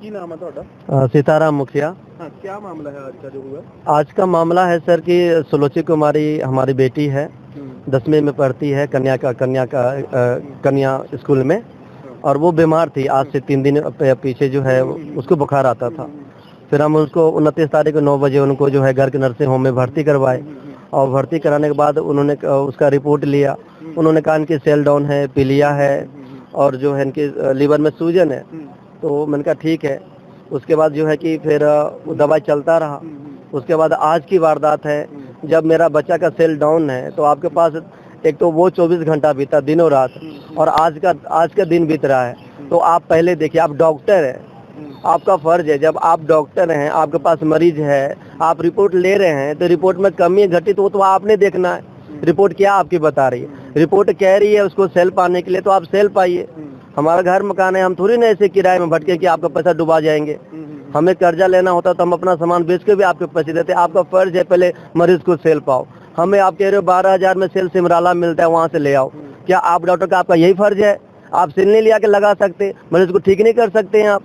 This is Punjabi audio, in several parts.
ਕੀ ਨਾਮ ਹੈ ਤੁਹਾਡਾ अ, सीताराम मुखिया हाँ क्या मामला है आज का जो हुआ आज का मामला है सर कि सुलोची कुमारी हमारी बेटी है हम्म, दसवीं में पढ़ती है कन्या का कन्या का अ, कन्या स्कूल में और वो बीमार थी आज से तीन दिन प- पीछे जो है उसको बुखार आता था फिर हम उसको उनतीस तारीख को नौ बजे उनको जो है घर के नर्सिंग होम में भर्ती करवाए और भर्ती कराने के बाद उन्होंने अ, उसका रिपोर्ट लिया उन्होंने कहा इनकी सेल डाउन है पीलिया है और जो है इनके अ, लीवर में सूजन है हम्म, तो मैंने कहा, ठीक है। उसके बाद जो है कि फिर वो दवाई चलता रहा। उसके बाद आज की वारदात है, जब मेरा बच्चा का सेल डाउन है तो आपके पास एक तो वो 24 घंटा बीता, दिनों रात, और आज का आज का दिन बीत रहा है। तो आप पहले देखिए, आप डॉक्टर हैं। आपका फ़र्ज़ है, जब आप डॉक्टर हैं, आपके पास मरीज़ है, आप रिपोर्ट ले रहे हैं तो रिपोर्ट में कमी घटित हो तो आपने देखना है। रिपोर्ट क्या आपकी बता रही है? रिपोर्ट कह रही है उसको सेल पाने के लिए तो आप सेल पाइए। हमारा घर मकान है हम थोड़ी ना ऐसे किराए में भटके कि आपका पैसा डुबा जाएँगे। हमें कर्जा लेना होता तो हम अपना सामान बेच के भी आपके पैसे देते। आपका फ़र्ज़ है पहले मरीज़ को सेल पाओ। हमें आप कह रहे हो बारह हज़ार में सेल सिमराला मिलता है वहाँ से ले आओ। क्या आप डॉक्टर का आपका यही फ़र्ज़ है? आप सेल नहीं लिया के लगा सकते मरीज़ को ठीक नहीं कर सकते हैं आप।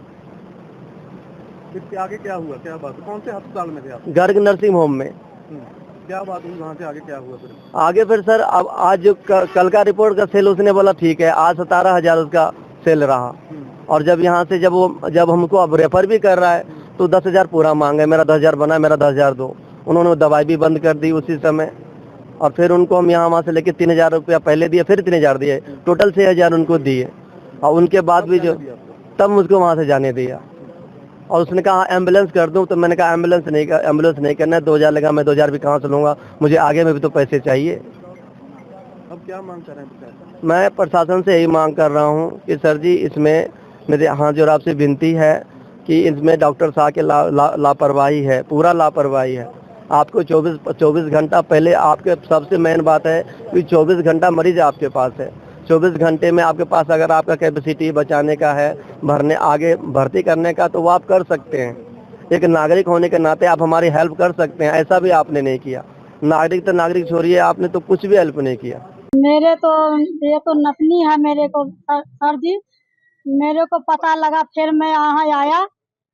आगे क्या हुआ? क्या बात कौन से अस्पताल में थे आप? गर्ग नर्सिंग होम में। हम्म, क्या बात हुई? वहाँ से आगे क्या हुआ फिर? आगे फिर सर अब आज जो कल का रिपोर्ट का सेल उसने बोला ठीक है आज सतारह हज़ार उसका सेल रहा। हम्म, और जब यहाँ से जब वो जब हमको अब रेफर भी कर रहा है तो दस हज़ार पूरा मांगे मेरा दस हज़ार बना मेरा दस हज़ार दो। उन्होंने दवाई भी बंद कर दी उसी समय। और फिर उनको हम यहाँ वहाँ से लेके तीन हज़ार रुपया पहले दिए फिर तीन हज़ार दिए। टोटल छह हज़ार उनको दिए। और उनके बाद भी जो तब मुझको वहाँ से जाने दिया। और उसने कहा एंबुलेंस कर दूँ? तो मैंने कहा एंबुलेंस नहीं कर एंबुलेंस नहीं करना है। दो हज़ार लगा मैं दो हज़ार भी कहाँ से लूँगा? मुझे आगे में भी तो पैसे चाहिए। अब क्या मांग कर रहे हैं मैं प्रशासन से यही मांग कर रहा हूँ कि सर जी इसमें मेरे हाथ जोड़ आपसे विनती है कि इसमें डॉक्टर साहब के लापरवाही ला, ला, है पूरा लापरवाही है। आपको 24 24 घंटा पहले आपके सबसे मेन बात है कि 24 घंटा मरीज़ आपके पास है। 24 घंटे में आपके पास अगर आपका कैपेसिटी बचाने का है, भरने, आगे भर्ती करने का तो वो आप कर सकते हैं। एक नागरिक होने के नाते आप हमारी हेल्प कर सकते हैं, ऐसा भी आपने नहीं किया। नागरिक तो नागरिक छोड़िए, आपने तो कुछ भी हेल्प नहीं किया। मेरे तो ये तो नतनी है मेरे को, सर जी। मेरे को पता लगा, फिर मैं यहाँ आया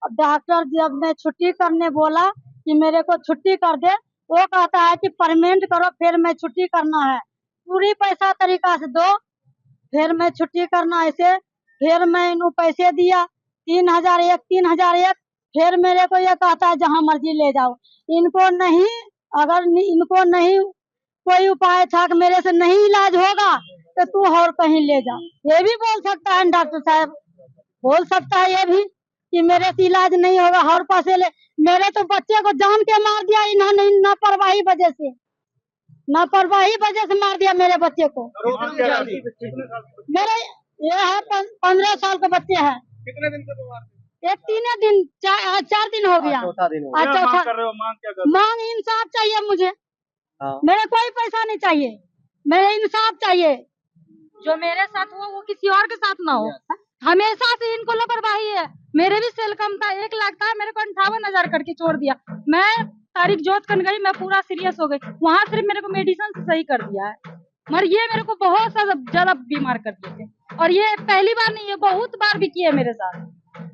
डॉक्टर जब ने छुट्टी करने बोला कि मेरे को छुट्टी कर दे। वो कहता है कि परमेंट करो, फिर मैं छुट्टी करना है। पूरी पैसा तरीका से दो फिर मैं छुट्टी करना ऐसे, फिर मैं इन पैसे दिया, तीन हज़ार एक, तीन हज़ार एक, फिर मेरे को ये कहता है, जहाँ मर्ज़ी ले जाओ। इनको नहीं, अगर नि- इनको नहीं, कोई उपाय था कि मेरे से नहीं इलाज होगा तो तू और कहीं ले जा। ये भी बोल सकता है डॉक्टर साहब। बोल सकता है ये भी कि मेरे से इलाज नहीं होगा और पासे ले। मेरे तो बच्चे को जान के मार दिया, इन्होंने लापरवाही वजह से। लापरवाही वजह से मार दिया मेरे बच्चे को। मेरे ये है पंद्रह साल के बच्चे है। कितने दिन से बीमार एक तीन दिन चार आज चार दिन हो गया। चौथा दिन आज चौथा मांग मांग इंसाफ चाहिए मुझे। हाँ। मेरा कोई पैसा नहीं चाहिए। मेरे इंसाफ चाहिए। जो मेरे साथ हुआ वो किसी और के साथ ना हो। हमेशा से इनको लापरवाही है। मेरे भी सेल कम था एक लाख था मेरे को अंठावन हज़ार करके छोड़ दिया। मैं तारीख जोत कर गई मैं पूरा सीरियस हो गई। वहाँ सिर्फ़ मेरे को मेडिसिन से सही कर दिया है। मगर ये मेरे को बहुत ज़्यादा ज़्यादा बीमार कर दिए थे और ये पहली बार नहीं है बहुत बार भी किए मेरे साथ।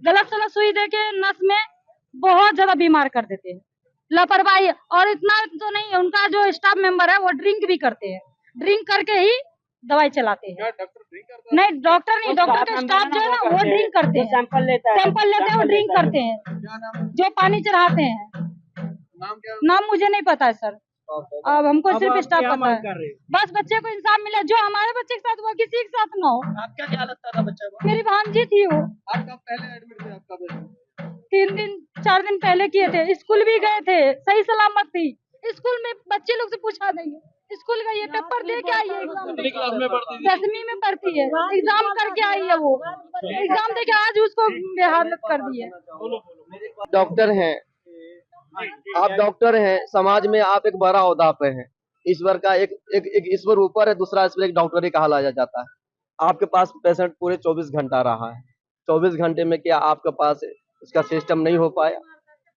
गलत सलत सुई दे के नस में बहुत ज़्यादा बीमार कर देते हैं। लापरवाही और इतना तो नहीं है उनका जो स्टाफ मेंबर है वो ड्रिंक भी करते हैं। ड्रिंक करके ही दवाई चलाते हैं। ड्रिंक नहीं डॉक्टर नहीं डॉक्टर का स्टाफ जो है ना वो ड्रिंक करते हैं। सैंपल लेता सैंपल लेते हैं वो ड्रिंक करते है? जो पानी चढ़ाते हैं। नाम क्या नाम मुझे नहीं पता है सर अब हमको अब सिर्फ़ स्टाफ पता है। हो? बस बच्चे को इंसाफ मिला। जो हमारे बच्चे के साथ हुआ किसी के साथ ना हो। आपका क्या लगता था बच्चा को? मेरी भांजी थी वो। आप कब पहले एडमिट थे आपका बच्चा तीन दिन चार दिन पहले किए थे। स्कूल भी गए थे। सही सलामत थी। स्कूल में बच्चे लोग से पूछा देंगे स्कूल का ये पेपर दे के आई है एग्ज़ाम कितनी क्लास में पढ़ती थी। दसवीं में पढ़ती है। एग्ज़ाम करके आई है वो। एग्ज़ाम दे के आज उसको बेहालत कर दी है। डॉक्टर हैं। आप डॉक्टर हैं समाज में आप एक बड़ा अहदा पे हैं। ईश्वर का एक एक, एक ईश्वर ऊपर है दूसरा ईश्वर एक डॉक्टर ही कहा जाया जाता है। आपके पास पेशेंट पूरे 24 घंटा रहा है। 24 घंटे में क्या आपके पास इसका सिस्टम नहीं हो पाया?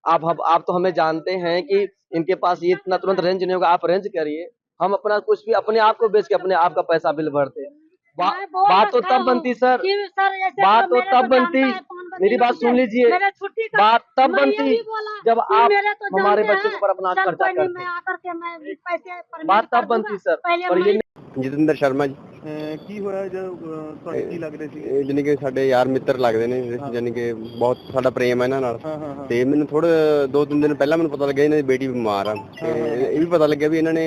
आप हम आप तो हमें जानते हैं कि इनके पास ये इतना तुरंत रेंज नहीं होगा आप रेंज करिए। हम अपना कुछ भी अपने आप को बेच के अपने आप का पैसा बिल भरते बा, बात तो तब बनती सर। सर बात तो तो तब बनती। फ़ोन बंद मेरी नहीं बात होगी। सुन लीजिए मेरे छुट्टी का बात तब मैं बनती यही बोला जब कि आप मेरे तो हमारे जानते बच्चों के हैं। ऊपर अपना चल खर्चा कोई नहीं, करते मैं आकर के मैं पैसे permit बात कर तब बनती दूंगा। सर पहले पर ये मैं ਜਤਿੰਦਰ ਸ਼ਰਮਾ ਜੀ ਅਹ ਕੀ ਹੋਇਆ ਜਦ ਅਹ, ਤੁਹਾਡੇ ਕੀ ਲੱਗਦੇ ਸੀ ਇਹ ਜਾਣੀ ਕਿ ਸਾਡੇ ਯਾਰ ਮਿੱਤਰ ਲੱਗਦੇ ਨੇ ਜਾਣੀ ਕਿ ਬਹੁਤ ਸਾਡਾ ਪ੍ਰੇਮ ਹੈ ਇਹਨਾਂ ਨਾਲ ਹਾਂ ਹਾਂ ਹਾਂ ਤੇ ਮੈਨੂੰ ਥੋੜੇ ਦੋ ਤਿੰਨ ਦਿਨ ਪਹਿਲਾਂ ਮੈਨੂੰ ਪਤਾ ਲੱਗਿਆ ਇਹਨਾਂ ਦੀ ਬੇਟੀ ਬਿਮਾਰ ਆ ਤੇ ਇਹ ਵੀ ਪਤਾ ਲੱਗਿਆ ਵੀ ਇਹਨਾਂ ਨੇ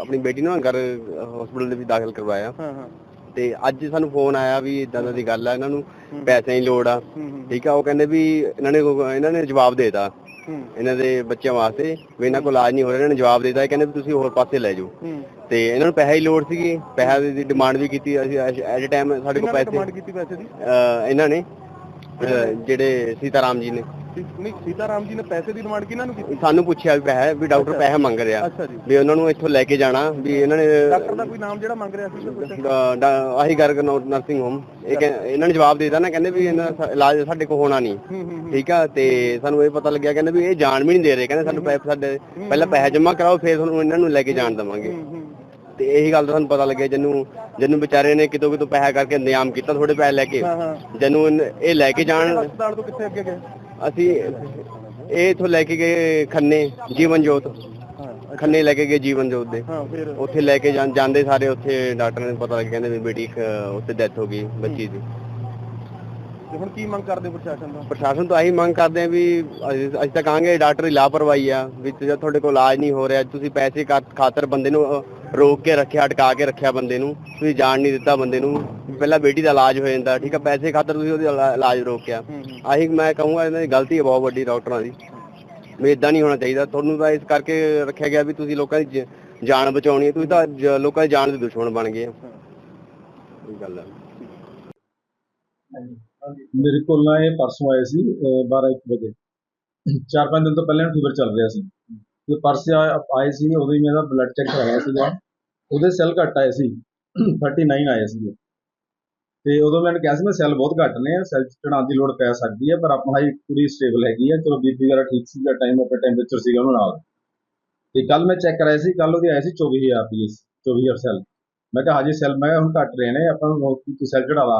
ਆਪਣੀ ਬੇਟੀ ਨੂੰ ਨਾ ਘਰ ਹਸਪੀਟਲ ਦੇ ਵਿੱਚ ਦਾਖਲ ਕਰਵਾਇਆ ਹਾਂ ਹਾਂ ਤੇ ਅੱਜ ਸਾਨੂੰ ਫੋਨ ਆਇਆ ਵੀ ਇਦਾਂ ਦੀ ਗੱਲ ਆ ਇਹਨਾਂ ਨੂੰ ਪੈਸਿਆਂ ਦੀ ਲੋੜ ਆ। ਹੂੰ ਹੂੰ। ਠੀਕ ਆ ਉਹ ਕਹਿੰਦੇ ਵੀ ਇਹਨਾਂ ਨੇ ਇਹਨਾਂ ਨੇ ਜਵਾਬ ਦੇਤਾ। ਹੂੰ। ਇਹਨਾਂ ਦੇ ਬੱਚਿਆਂ ਵਾਸਤੇ ਵੀ ਇਹਨਾਂ ਕੋਲ ਇਲਾਜ ਨਹੀਂ ਹੋ ਰਿਹਾ ਇਹਨਾਂ ਨੇ ਜਵਾਬ ਦੇਤਾ ਇਹ ਕਹਿੰਦੇ ਵੀ ਤੁਸੀਂ ਹੋਰ ਪਾਸੇ ਲੈ ਜਾਓ। ਹੂੰ। ਤੇ ਇਹਨਾਂ ਨੂੰ ਪੈਸੇ ਦੀ ਲੋੜ ਸੀਗੀ ਪੈਸੇ ਦੀ ਡਿਮਾਂਡ ਵੀ ਕੀਤੀ ਅਸੀਂ ਐਟ ਟਾਈਮ ਸਾਡੇ ਕੋਲ ਪੈਸੇ ਡਿਮਾਂਡ ਕੀਤੀ ਪੈਸੇ ਦੀ? ਇਹਨਾਂ ਨੇ। ਅਹ ਜਿਹੜੇ ਸੀਤਾਰਾਮ ਜੀ ਨੇ। ਨਹੀਂ ਸੀਤਾਰਾਮ ਜੀ ਨੇ ਪੈਸੇ ਦੀ ਡਿਮਾਂਡ ਕਿਹਨਾਂ ਨੂੰ ਕੀਤੀ? ਸਾਨੂੰ ਪੁੱਛਿਆ ਵੀ ਪੈਸੇ ਵੀ ਡਾਕਟਰ ਪੈਸੇ ਮੰਗ ਰਿਹਾ। ਅੱਛਾ ਜੀ। ਵੀ ਉਹਨਾਂ ਨੂੰ ਇੱਥੋਂ ਲੈ ਕੇ ਜਾਣਾ ਵੀ ਇਹਨਾਂ ਨੇ ਡਾਕਟਰ ਦਾ ਕੋਈ ਨਾਮ ਜਿਹੜਾ ਮੰਗ ਰਿਹਾ ਸੀ ਕੋਈ ਡਾ- ਡਾ- ਆਹੀ ਗਰਗ ਨਰਸਿੰਗ ਹੋਮ ਇਹ ਕਹਿ- ਇਹਨਾਂ ਨੇ ਜਵਾਬ ਦੇ ਦਿੱਤਾ ਨਾ ਕਹਿੰਦੇ ਵੀ ਇਹਨਾਂ ਦਾ ਇਲਾਜ ਸਾਡੇ ਕੋਲ ਹੋਣਾ ਨਹੀਂ। ਹੂੰ ਹੂੰ ਠੀਕ ਆ ਤੇ ਸਾਨੂੰ ਇਹ ਪਤਾ ਲੱਗਿਆ ਕਹਿੰਦੇ ਵੀ ਇਹ ਜਾਣ ਵੀ ਨਹੀਂ ਦੇ ਰਹੇ। ਕਹਿੰਦੇ ਸਾਨੂੰ ਪੈਸੇ ਸਾਡੇ ਪਹਿਲਾਂ ਪੈਸੇ ਜਮ੍ਹਾਂ ਕਰਾਓ ਫਿਰ ਤੁਹਾਨੂੰ ਇਹਨਾਂ ਨੂੰ ਲੈ ਕੇ ਜਾਣ ਦਵਾਂਗੇ। ਤੇ ਇਹੀ ਗੱਲ ਦਾ ਸਾਨੂੰ ਪਤਾ ਲੱਗਿਆ ਜਿਹਨੂੰ ਜਿਹਨੂੰ ਵਿਚਾਰੇ ਨੇ ਕਿਤੋਂ ਕਿਤੋਂ ਪੈਸਾ ਕਰਕੇ ਇੰਤਜ਼ਾਮ ਕੀਤਾ ਥੋੜੇ ਪੈਸੇ ਲੈ ਕੇ। ਇਹਨ- ਇਹ ਲੈ ਕੇ ਜਾਣ। ਹਸਪਤਾਲ ਤੋਂ ਕਿੱਥੇ ਅੱਗੇ ਗਏ? ਅਸੀਂ ਇਹ ਇਥੋਂ ਲੈ ਕੇ ਗਏ ਖੰਨੇ ਜੀਵਨ ਜੋਤ। ਖੰਨੇ ਲੈ ਕੇ ਗਏ ਜੀਵਨ ਜੋਤ ਦੇ। ਉੱਥੇ ਲੈ ਕੇ ਜਾਂਦੇ ਸਾਰੇ ਉੱਥੇ ਡਾਕਟਰ ਨੇ ਪਤਾ ਲੱਗ ਕਹਿੰਦੇ ਵੀ ਬੇਟੀ ਉੱਥੇ ਡੈਥ ਹੋ ਗਈ ਬੱਚੀ ਦੀ। ਤੇ ਹੁਣ ਕੀ ਮੰਗ ਕਰਦੇ ਪ੍ਰਸ਼ਾਸਨ ਤੋਂ? ਪ੍ਰਸ਼ਾਸਨ ਤੋਂ ਆਹੀ ਮੰਗ ਕਰਦੇ ਆ ਵੀ ਅਸੀਂ ਅਸੀਂ ਤਾਂ ਕਹਾਂਗੇ ਡਾਕਟਰ ਦੀ ਲਾਪਰਵਾਹੀ ਆ ਵੀ ਜੇ ਤੁਹਾਡੇ ਕੋਲ ਇਲਾਜ ਨਹੀਂ ਹੋ ਰਿਹਾ ਤੁਸੀਂ ਪੈਸੇ ਖਾਤਰ ਬੰਦੇ ਨੂੰ ਰੋਕ ਕੇ ਰੱਖਿਆ ਅਟਕਾ ਕੇ ਰੱਖਿਆ ਬੰਦੇ ਨੂੰ ਤੁਸੀਂ ਜਾਣ ਨਹੀਂ ਦਿੱਤਾ ਬੰਦੇ ਨੂੰ ਵੀ ਪਹਿਲਾਂ ਬੇਟੀ ਦਾ ਇਲਾਜ ਹੋ ਜਾਂਦਾ ਠੀਕ ਆ ਪੈਸੇ ਖਾਤਰ ਤੁਸੀਂ ਉਹਦੀ ਇਲਾ- ਇਲਾਜ ਰੋਕਿਆ। ਹੂੰ ਹੂੰ। ਆਹੀ ਮੈਂ ਕਹੂੰਗਾ ਇਹਨਾਂ ਦੀ ਗਲਤੀ ਹੈ ਬਹੁਤ ਵੱਡੀ ਡਾਕਟਰਾਂ ਦੀ। ਵੀ ਇਦਾਂ ਨਹੀਂ ਹੋਣਾ ਚਾਹੀਦਾ ਤੁਹਾਨੂੰ ਤਾਂ ਇਸ ਕਰਕੇ ਰੱਖਿਆ ਗਿਆ ਵੀ ਤੁਸੀਂ ਲੋਕਾਂ ਦੀ ਜ- ਜਾਨ ਬਚਾਉਣੀ ਹੈ ਤੁਸੀਂ ਤਾਂ ਜ- ਲੋਕਾਂ ਦੀ ਜਾਨ ਦੇ ਦੁਸ਼ਮਣ ਬਣ ਗਏ ਆ ਇਹ ਗੱਲ ਹੈ ਮੇਰੇ ਕੋਲ ਨਾ ਇਹ ਪਰਸੋਂ ਆਏ ਸੀ 12 1 ਵਜੇ। ਚਾਰ ਪੰਜ ਦਿਨ ਤੋਂ ਪਹਿਲਾਂ ਫੀਵਰ ਚੱਲ ਰਿਹਾ ਸੀ। ਤੇ ਪਰਸੇ ਆਏ ਸੀ, ਉਦੋਂ ਹੀ ਮੇਰਾ ਬਲੱਡ ਚੈੱਕ ਕਰਾਇਆ ਸੀਗਾ। ਉਹਦੇ ਸੈੱਲ ਘੱਟ ਆਏ ਸੀ। 39 ਆਏ ਸੀ ਤੇ ਉਦੋਂ ਮੈਨੂੰ ਕਿਹਾ ਸੀ ਮੈਂ ਸੈੱਲ ਬਹੁਤ ਘੱਟ ਨੇ ਸੈੱਲ ਚੜਾਉਣ ਦੀ ਲੋੜ ਪੈ ਸਕਦੀ ਹੈ, ਪਰ ਆਪਣਾ ਹਾਈ ਪੂਰੀ ਸਟੇਬਲ ਹੈਗੀ ਹੈ। ਚਲੋ ਬੀਪੀ ਵਗੈਰਾ ਠੀਕ ਸੀਗਾ ਟਾਈਮ ਆਪਣਾ ਟੈਂਪਰੇਚਰ ਸੀਗਾ ਉਹਨਾਂ ਨਾਲ। ਤੇ ਕੱਲ ਮੈਂ ਚੈੱਕ ਕਰਾਇਆ ਸੀ ਕੱਲ ਉਹਦੇ ਆਏ ਸੀ 24000 ਪੀਐਸ 24000 ਸੈੱਲ ਮੈਂ ਕਿਹਾ, ਹਜੇ ਸੈੱਲ ਮੈਂ ਕਿਹਾ ਹੁਣ ਘੱਟ ਰਹੇ ਨੇ, ਆਪਾਂ ਨੂੰ ਤੂੰ ਸੈੱਲ ਚੜਾਵਾ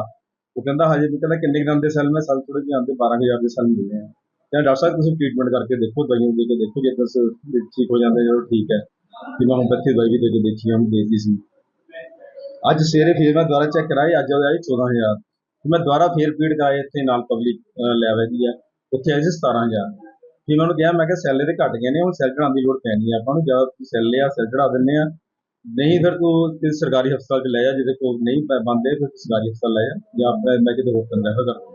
ਉਹ ਕਹਿੰਦਾ ਹਜੇ ਵੀ ਕਹਿੰਦਾ ਕਿੰਨੇ ਗ੍ਰਾਮ ਦੇ ਸੈੱਲ ਮੈਂ ਸੈੱਲ ਥੋੜੇ ਜਿਹੇ ਆਉਂਦੇ 12000 ਦੇ ਸੈੱਲ ਮਿਲਦੇ ਆ। ਕਹਿੰਦਾ ਡਾਕਟਰ ਸਾਹਿਬ, ਤੁਸੀਂ ਟ੍ਰੀਟਮੈਂਟ ਕਰਕੇ ਦੇਖੋ, ਦਵਾਈਆਂ ਦੇ ਕੇ ਦੇਖੋ, ਜੇ ਦਸ ਠੀਕ ਹੋ ਜਾਂਦੇ ਜਦੋਂ ਠੀਕ ਹੈ। ਕਿ ਮੈਂ ਹੋਮਪੈਥੀ ਦਵਾਈ ਵੀ ਦੇ ਕੇ ਦੇਖੀ ਉਹਨੂੰ ਦੇਤੀ ਸੀ। ਅੱਜ ਸਵੇਰੇ ਫੇਰ ਮੈਂ ਦੁਬਾਰਾ ਚੈੱਕ ਕਰਾਈ ਅੱਜ ਉਹਦੇ ਆਈ 14000 ਤੇ ਮੈਂ ਦੁਬਾਰਾ ਫੇਰ ਪੀੜ ਕਰਾਏ ਇੱਥੇ ਨਾਲ ਪਬਲਿਕ ਲੈਬ ਹੈਗੀ ਆ। ਉੱਥੇ ਆਈ ਸੀ 17000 ਫਿਰ ਮੈਂ ਉਹਨੂੰ ਕਿਹਾ, ਮੈਂ ਕਿਹਾ ਸੈੱਲ ਇਹਦੇ ਘਟ ਗਏ ਨੇ, ਹੁਣ ਸੈੱਲ ਚੜਾਉਣ ਦੀ ਲੋੜ ਪੈਣੀ ਆ। ਆਪਾਂ ਨੂੰ ਜਦ ਸੈੱਲ ਲਿਆ, ਸੈੱਲ ਚੜਾ ਦਿੰਨੇ ਆ। ਨਹੀਂ ਫਿਰ ਤੂੰ ਕਿਸੇ ਸਰਕਾਰੀ ਹਸਪਤਾਲ 'ਚ ਲੈ ਜਾ ਜਿਹਦੇ ਕੋਲ ਨਹੀਂ ਪੈ- ਬਣਦੇ ਫਿਰ ਸਰਕਾਰੀ ਹਸਪਤਾਲ ਲੈ ਜਾ ਜਾਂ ਆਪਣੇ ਮੈਂ ਕਿਤੇ ਹੋਰ ਰੈਫਰ ਕਰ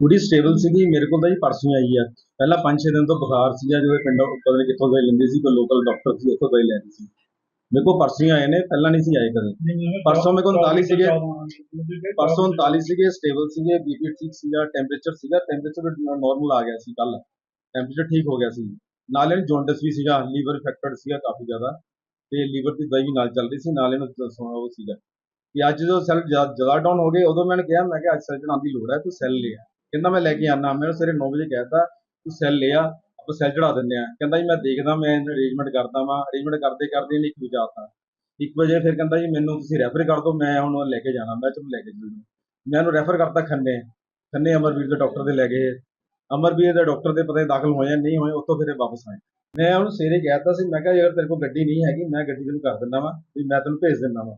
ਪੂਰੀ ਸਟੇਬਲ ਸੀਗੀ ਮੇਰੇ ਕੋਲ ਤਾਂ ਜੀ ਪਰਸੋਂ ਆਈ ਆ। ਪਹਿਲਾਂ 5-6 ਦਿਨ ਤੋਂ ਬੁਖਾਰ ਸੀਗਾ ਜਦੋਂ ਪਿੰਡੋਂ ਪਤਾ ਨਹੀਂ ਕਿੱਥੋਂ ਦਵਾਈ ਲੈਂਦੀ ਸੀ ਕੋਈ ਲੋਕਲ ਡਾਕਟਰ ਸੀ ਉੱਥੋਂ ਦਵਾਈ ਲੈਂਦੀ ਸੀ। ਮੇਰੇ ਕੋਲ ਪਰਸੋਂ ਆਏ ਨੇ ਪਹਿਲਾਂ ਨਹੀਂ ਸੀ ਆਏ ਕਦੇ। ਪਰਸੋਂ ਮੇਰੇ ਕੋਲ 39 ਸੀਗੇ। ਪਰਸੋਂ 39 ਸੀਗੇ ਸਟੇਬਲ ਸੀਗੇ ਬੀਪੀ ਠੀਕ ਸੀਗਾ ਟੈਂਪਰੇਚਰ ਸੀਗਾ ਟੈਂਪਰੇਚਰ ਨਾਰਮਲ ਆ ਗਿਆ ਸੀ ਕੱਲ ਟੈਂਪਰੇਚਰ ਠੀਕ ਹੋ ਗਿਆ ਸੀ। ਨਾਲੇ ਜੌਂਡਿਸ ਵੀ ਸੀਗਾ ਲੀਵਰ ਇਫੈਕਟਡ ਸੀਗਾ ਕਾਫੀ ਜ਼ਿਆਦਾ। ਤੇ ਲੀਵਰ ਦੀ ਦਵਾਈ ਵੀ ਨਾਲ ਚੱਲ ਰਹੀ ਸੀ, ਨਾਲ ਨੂੰ ਦੱਸਣਾ ਉਹ ਸੀਗਾ। ਕਿ ਅੱਜ ਜਦੋਂ ਸੈੱਲ ਜ਼ਿਆਦਾ ਡਾਊਨ ਹੋ ਗਏ, ਉਦੋਂ ਮੈਂ ਕਿਹਾ ਮੈਂ ਕਿਹਾ ਅੱਜ ਸੈੱਲ ਚੜਾਉਣ ਦੀ ਲੋੜ ਹੈ, ਤੂੰ ਸੈੱਲ ਲਿਆ। ਕਹਿੰਦਾ ਮੈਂ ਲੈ ਕੇ ਆਣਾ ਮੈਂ ਸਵੇਰੇ 9 ਵਜੇ ਕਹਿਤਾ, ਤੂੰ ਸੈੱਲ ਲਿਆ, ਆਪਾਂ ਸੈੱਲ ਚੜਾ ਦਿੰਦੇ ਆ ਕਹਿੰਦਾ ਜੀ ਮੈਂ ਦੇਖਦਾ, ਮੈਂ ਅਰੇਂਜਮੈਂਟ ਕਰਦਾ ਵਾਂ ਅਰੇਂਜਮੈਂਟ ਕਰਦੇ ਕਰਦੇ ਇਹਨੇ ਇੱਕ ਵਜੇ ਆਤਾ ਇੱਕ ਵਜੇ ਫਿਰ ਕਹਿੰਦਾ ਜੀ ਮੈਨੂੰ ਤੁਸੀਂ ਰੈਫਰ ਕਰ ਦਿਓ, ਮੈਂ ਹੁਣ ਲੈ ਕੇ ਜਾਣਾ, ਮੈਂ ਚਲੋ ਲੈ ਕੇ ਚੱਲ ਮੈਂ ਉਹਨੂੰ ਰੈਫਰ ਕਰਤਾ ਖੰਨੇ ਖੰਨੇ ਅਮਰਵੀਰ ਦੇ ਡਾਕਟਰ ਦੇ ਲੈ ਗਏ। ਅਮਰਵੀਰ ਦੇ ਡਾਕਟਰ ਦੇ ਪਤਾ ਨਹੀਂ ਦਾਖਲ ਹੋਏ ਜਾਂ ਨਹੀਂ ਹੋਏ, ਉੱਥੋਂ ਫਿਰ ਵਾਪਸ ਆਏ। ਮੈਂ ਉਹਨੂੰ ਸਵੇਰੇ ਕਹਿਤਾ ਸੀ, ਮੈਂ ਕਿਹਾ, ਯਾਰ ਤੇਰੇ ਕੋਲ ਗੱਡੀ ਨਹੀਂ ਹੈਗੀ, ਮੈਂ ਗੱਡੀ ਤੈਨੂੰ ਕਰ ਦਿੰਦਾ ਵਾਂ, ਵੀ ਮੈਂ ਤੈਨੂੰ ਭੇਜ ਦਿੰਦਾ ਵਾਂ।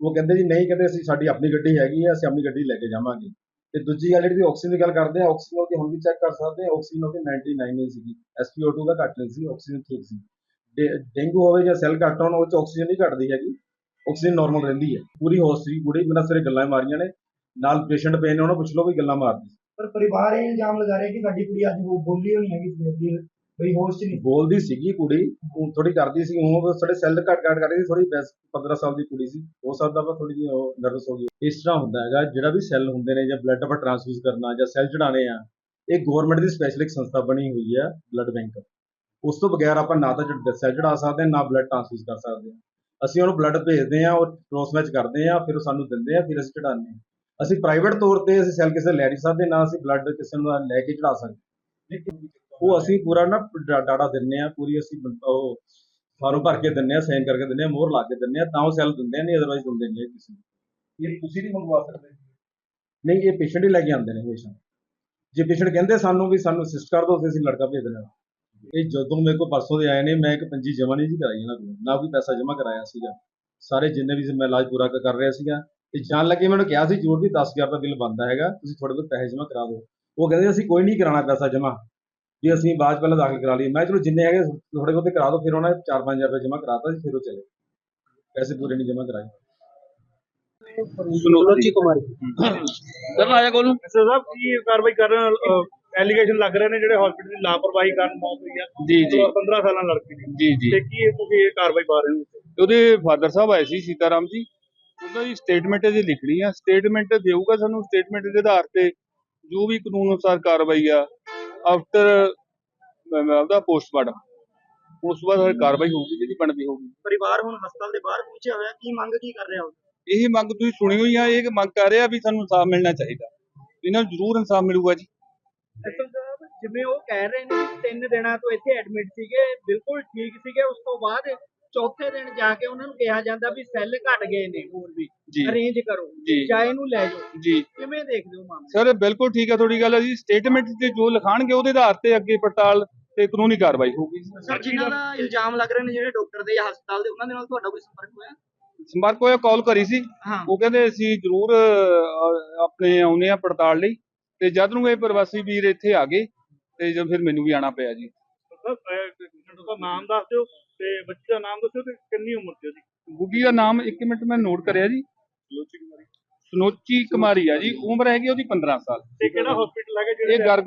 ਉਹ ਕਹਿੰਦੇ ਜੀ, ਨਹੀਂ, ਕਹਿੰਦੇ, ਅਸੀਂ, ਸਾਡੀ ਆਪਣੀ ਗੱਡੀ ਹੈਗੀ ਹੈ ਅਸੀਂ ਆਪਣੀ ਗੱਡੀ ਲੈ ਕੇ ਜਾਵਾਂਗੇ। ਤੇ ਦੂਜੀ ਗੱਲ ਜਿਹੜੀ ਆਕਸੀਜਨ ਦੀ ਗੱਲ ਕਰਦੇ ਆ, ਆਕਸੀਜਨ ਉਹਦੀ ਹੁਣ ਵੀ ਚੈੱਕ ਕਰ ਸਕਦੇ ਆ, ਆਕਸੀਜਨ ਉਹਦੀ 99 ਨਹੀਂ ਸੀਗੀ SpO2 ਦਾ ਘੱਟ ਨਹੀਂ ਸੀ, ਆਕਸੀਜਨ ਠੀਕ ਸੀ। ਡੇ- ਡੇਂਗੂ ਹੋਵੇ ਜਾਂ ਸੈੱਲ ਘੱਟ ਹੋਣ, ਉਹ ਚ ਆਕਸੀਜਨ ਨਹੀਂ ਘਟਦੀ ਹੈਗੀ, ਆਕਸੀਜਨ ਨਾਰਮਲ ਰਹਿੰਦੀ ਹੈ। ਪੂਰੀ ਹੋਸ਼ ਸੀ ਕੁੜੀ ਬਿਨਾਂ ਸਿਰੇ ਗੱਲਾਂ ਮਾਰੀਆਂ ਨੇ, ਨਾਲ ਪੇਸ਼ੈਂਟ ਪਏ ਨੇ, ਉਹਨਾਂ ਪੁੱਛ ਲਓ ਵੀ ਗੱਲਾਂ ਮਾਰਦੀ। ਪਰ ਪਰਿਵਾਰ ਇਹ ਇਲਜ਼ਾਮ ਲਗਾ ਰਿਹਾ ਕਿ ਸਾਡੀ ਕੁੜੀ ਅੱਜ ਉਹ ਬੋਲੀ ਹੋਣੀ ਹੈਗੀ ਸਵੇਰ ਦੀ, ਬਈ ਹੋਸ਼ ਚ ਨਹੀਂ। ਬੋਲਦੀ ਸੀਗੀ ਕੁੜੀ ਥੋੜੀ ਕਰਦੀ ਸੀ ਉਹ ਸਾਡੇ ਸੈੱਲ ਘੱਟ ਘੱਟ ਕਰਦੀ ਸੀ ਥੋੜੀ 15 ਸਾਲ ਦੀ ਕੁੜੀ ਸੀ। ਹੋ ਸਕਦਾ ਵਾ ਥੋੜੀ ਜਿਹੀ ਨਰਵਸ ਹੋ ਗਈ ਇਸ ਤਰ੍ਹਾਂ ਹੁੰਦਾ ਹੈਗਾ, ਜਿਹੜਾ ਵੀ ਸੈੱਲ ਹੁੰਦੇ ਨੇ ਜਾਂ ਬਲੱਡ ਆਪਾਂ ਟ੍ਰਾਂਸਫਿਊਜ਼ ਕਰਨਾ ਜਾਂ ਸੈੱਲ ਚੜਾਣੇ ਆ, ਇਹ ਗਵਰਨਮੈਂਟ ਦੀ ਸਪੈਸ਼ਲ ਇੱਕ ਸੰਸਥਾ ਬਣੀ ਹੋਈ ਹੈ ਬਲੱਡ ਬੈਂਕ ਉਸ ਤੋਂ ਬਗੈਰ ਆਪਾਂ ਨਾ ਤਾਂ ਸੈੱਲ ਚੜਾ ਸਕਦੇ ਹਾਂ ਨਾ ਬਲੱਡ ਟ੍ਰਾਂਸਫਿਊਜ਼ ਕਰ ਸਕਦੇ ਹਾਂ ਅਸੀਂ ਉਹਨੂੰ ਬਲੱਡ ਭੇਜਦੇ ਆ, ਉਹ ਕ੍ਰੋਸ ਮੈਚ ਕਰਦੇ ਆ, ਫਿਰ ਉਹ ਸਾਨੂੰ ਦਿੰਦੇ ਆ, ਫਿਰ ਅਸੀਂ ਚੜਾਉਂਦੇ ਆ। ਅਸੀਂ ਪ੍ਰਾਈਵੇਟ ਤੌਰ ਤੇ ਅਸੀਂ ਸੈੱਲ ਕਿਸੇ ਲੈ ਨਹੀਂ ਸਕਦੇ ਨਾ ਅਸੀਂ ਬਲੱਡ ਕਿਸੇ ਨੂੰ ਲੈ ਕੇ ਚੜਾ ਸਕਦੇ। ਉਹ ਅਸੀਂ ਪੂਰਾ ਨਾ ਡਾਟਾ ਦਿੰਨੇ ਆ ਪੂਰੀ ਅਸੀਂ ਉਹ ਫਾਰਮ ਭਰ ਕੇ ਦਿੰਨੇ ਆ ਸਾਈਨ ਕਰਕੇ ਦਿੰਨੇ ਆ ਮੋਹਰ ਲਾ ਕੇ ਦਿੰਨੇ ਆ ਤਾਂ ਉਹ ਸੈੱਲ ਦਿੰਦੇ ਨਹੀਂ ਅਦਰਵਾਈਜ਼ ਦਿੰਦੇ ਨਹੀਂ ਕਿਸੇ ਨੂੰ। ਇਹ ਤੁਸੀਂ ਨਹੀਂ ਮੰਗਵਾ ਸਕਦੇ? ਨਹੀਂ ਇਹ ਪੇਸ਼ੈਂਟ ਹੀ ਲੈ ਕੇ ਆਉਂਦੇ ਨੇ ਹਮੇਸ਼ਾ। ਜੇ ਪੇਸ਼ੈਂਟ ਕਹਿੰਦੇ ਸਾਨੂੰ ਵੀ ਸਾਨੂੰ ਅਸਿਸਟ ਕਰ ਦਿਓ ਤੇ ਅਸੀਂ ਲੜਕਾ ਭੇਜ ਦੇਣਾ ਇਹ ਜਦੋਂ ਮੇਰੇ ਕੋਲ ਪਰਸੋਂ ਦੇ ਆਏ ਨੇ ਮੈਂ ਇੱਕ ਪੰਜੀ ਜਮ੍ਹਾਂ ਨਹੀਂ ਜੀ ਕਰਾਈ ਇਹਨਾਂ ਕੋਲ। ਨਾ ਕੋਈ ਪੈਸਾ ਜਮ੍ਹਾਂ ਕਰਾਇਆ ਸੀਗਾ। ਸਾਰੇ ਜਿੰਨੇ ਵੀ ਮੈਂ ਇਲਾਜ ਪੂਰਾ ਕਰ ਰਿਹਾ ਸੀਗਾ ਤੇ ਜਾਣ ਲੱਗੇ ਮੈਨੂੰ ਕਿਹਾ ਸੀ ਜੋੜ ਵੀ 10000 ਦਾ ਬਿੱਲ ਬਣਦਾ ਹੈਗਾ ਤੁਸੀਂ ਥੋੜੇ ਬਹੁਤ ਪੈਸੇ ਜਮ੍ਹਾਂ ਕਰਾ ਦਿਓ। ਉਹ ਕਹਿੰਦੇ ਅਸੀਂ ਕੋਈ ਨਹੀਂ ਕਰਾਉਣਾ ਪੈਸਾ ਜਮ੍ਹਾਂ ਵੀ ਅਸੀਂ ਬਾਅਦ ਪਹਿਲਾਂ ਦਾਖਲ ਕਰਾ ਲਈ ਮੈਂ ਚਲੋ ਜਿੰਨੇ ਹੈਗੇ ਥੋੜੇ ਬਹੁਤੇ ਕਰਾ ਦਿਓ ਫਿਰ ਉਹਨਾਂ ਨੇ 4-5000 ਰੁਪਏ ਜਮ੍ਹਾਂ ਕਰਾਤਾ ਸੀ ਫਿਰ ਉਹ ਚਲੇ ਪੈਸੇ ਪੂਰੇ ਨਹੀਂ ਜਮ੍ਹਾਂ ਕਰਾਏ। ਸੁਨੋਚੀ ਕੁਮਾਰੀ। ਕਰਨ ਆਇਆ ਕੋਲ ਸਰ ਸਾਹਿਬ ਕੀ ਕਾਰਵਾਈ ਕਰ ਰਹੇ ਐਲੀਗੇਸ਼ਨ ਲੱਗ ਰਹੇ ਨੇ ਜਿਹੜੇ ਹਸਪੀਟਲ ਦੀ ਲਾਪਰਵਾਹੀ ਕਾਰਨ ਮੌਤ ਹੋਈ ਆ? ਜੀ ਜੀ। 15 ਸਾਲਾਂ ਲੜਕੀ ਦੀ। ਜੀ ਜੀ। ਤੇ ਕੀ ਤੁਸੀਂ ਇਹ ਕਾਰਵਾਈ ਪਾ ਰਹੇ ਹੋ? ਉਹਦੇ ਫਾਦਰ ਸਾਹਿਬ ਆਏ ਸੀ ਸੀਤਾਰਾਮ ਜੀ। ਉਹਨਾਂ ਦੀ ਸਟੇਟਮੈਂਟ ਇਹਦੀ ਲਿਖਣੀ ਆ। ਸਟੇਟਮੈਂਟ ਦੇਊਗਾ ਸਾਨੂੰ ਸਟੇਟਮੈਂਟ ਦੇ ਆਧਾਰ ਤੇ ਜੋ ਵੀ ਕਾਨੂੰਨ ਅਨੁਸਾਰ ਕਾਰਵਾਈ ਆ ਆਫਟਰ ਉਹਦਾ ਪੋਸਟਮਾਰਟਮ ਉਸ ਤੋਂ ਬਾਅਦ ਹਰ ਕਾਰਵਾਈ ਹੋਊਗੀ ਜਿਹੜੀ ਬਣਦੀ ਹੋਊਗੀ। ਪਰਿਵਾਰ ਹੁਣ ਹਸਪਤਾਲ ਦੇ ਬਾਹਰ ਪਹੁੰਚਿਆ ਹੋਇਆ ਕੀ ਮੰਗ ਕੀ ਕਰ ਰਿਹਾ ਹੋ ਇਹ ਮੰਗ ਤੁਸੀਂ ਸੁਣੀ ਹੋਈ ਆ ਇਹ ਮੰਗ ਕਰ ਰਿਹਾ ਵੀ ਸਾਨੂੰ ਇਨਸਾਫ ਮਿਲਣਾ ਚਾਹੀਦਾ। ਇਹਨਾਂ ਨੂੰ ਜ਼ਰੂਰ ਇਨਸਾਫ ਮਿਲੂਗਾ ਜੀ। ਜਿਵੇਂ ਉਹ ਕਹਿ ਰਹੇ ਨੇ ਤਿੰਨ ਦਿਨਾਂ ਤੋਂ ਇੱਥੇ ਐਡਮਿਟ ਸੀਗੇ ਬਿਲਕੁਲ ਠੀਕ ਸੀਗੇ ਉਸ ਤੋਂ ਬਾਅਦ ਚੌਥੇ ਦਿਨ ਜਾ ਕੇ ਉਹਨਾਂ ਨੂੰ ਕਿਹਾ ਜਾਂਦਾ ਵੀ ਸੈੱਲ ਘਟ ਗਏ ਨੇ ਹੋਰ ਵੀ ਅਰੇਂਜ ਕਰੋ ਜੀ। ਇਹਨੂੰ ਲੈ ਜਾਓ। ਜੀ। ਕਿਵੇਂ ਦੇਖਦੇ ਹੋ ਮਾਮਲਾ? ਸਰ ਬਿਲਕੁਲ ਠੀਕ ਹੈ ਤੁਹਾਡੀ ਗੱਲ ਹੈ ਜੀ ਸਟੇਟਮੈਂਟ ਤੇ ਜੋ ਲਿਖਾਣਗੇ ਉਹਦੇ ਆਧਾਰ ਤੇ ਅੱਗੇ ਪੜਤਾਲ ਤੇ ਕਾਨੂੰਨੀ ਕਾਰਵਾਈ ਹੋਊਗੀ। ਸਰ ਜਿਨ੍ਹਾਂ ਦਾ ਇਲਜ਼ਾਮ ਲੱਗ ਰਹੇ ਨੇ ਜਿਹੜੇ ਡਾਕਟਰ ਦੇ ਜਾਂ ਹਸਪਤਾਲ ਦੇ ਉਹਨਾਂ ਦੇ ਨਾਲ ਤੁਹਾਡਾ ਕੋਈ ਸੰਪਰਕ ਹੋਇਆ? ਸੰਪਰਕ ਹੋਇਆ ਕਾਲ ਕਰੀ ਸੀ। ਹਾਂ। ਉਹ ਕਹਿੰਦੇ ਅਸੀਂ ਜ਼ਰੂਰ ਆਪਣੇ ਆਉਨੇ ਆ ਪੜਤਾਲ ਲਈ। ਤੇ ਜਦ ਨੂੰ ਇਹ ਪ੍ਰਵਾਸੀ ਵੀਰ ਇੱਥੇ ਆ ਗਏ ਤੇ ਜਦ ਫਿਰ ਮੈਨੂੰ ਵੀ ਆਣਾ ਪਿਆ ਜੀ। ਸਰ ਦਾ ਨਾਮ ਦੱਸ ਦਿਓ ਤੇ ਬੱਚੇ ਦਾ ਨਾਮ ਦੱਸਿਓ ਤੇ ਕਿੰਨੀ ਉਮਰ ਉਹਦੀ? ਗੁੱਗੀ ਦਾ ਨਾਮ ਇੱਕ ਮਿੰਟ ਮੈਂ ਨੋਟ ਕਰਿਆ ਜੀ। ਸੁਨੋਚੀ ਕੁਮਾਰੀ। ਆ ਜੀ ਉਮਰ ਹੈਗੀ ਉਹਦੀ 15 ਸਾਲ। ਤੇ ਕਿਹੜਾ ਹਸਪੀਟਲ ਹੈਗਾ ਜਿਹੜੇ ਇਹ ਗਰਗ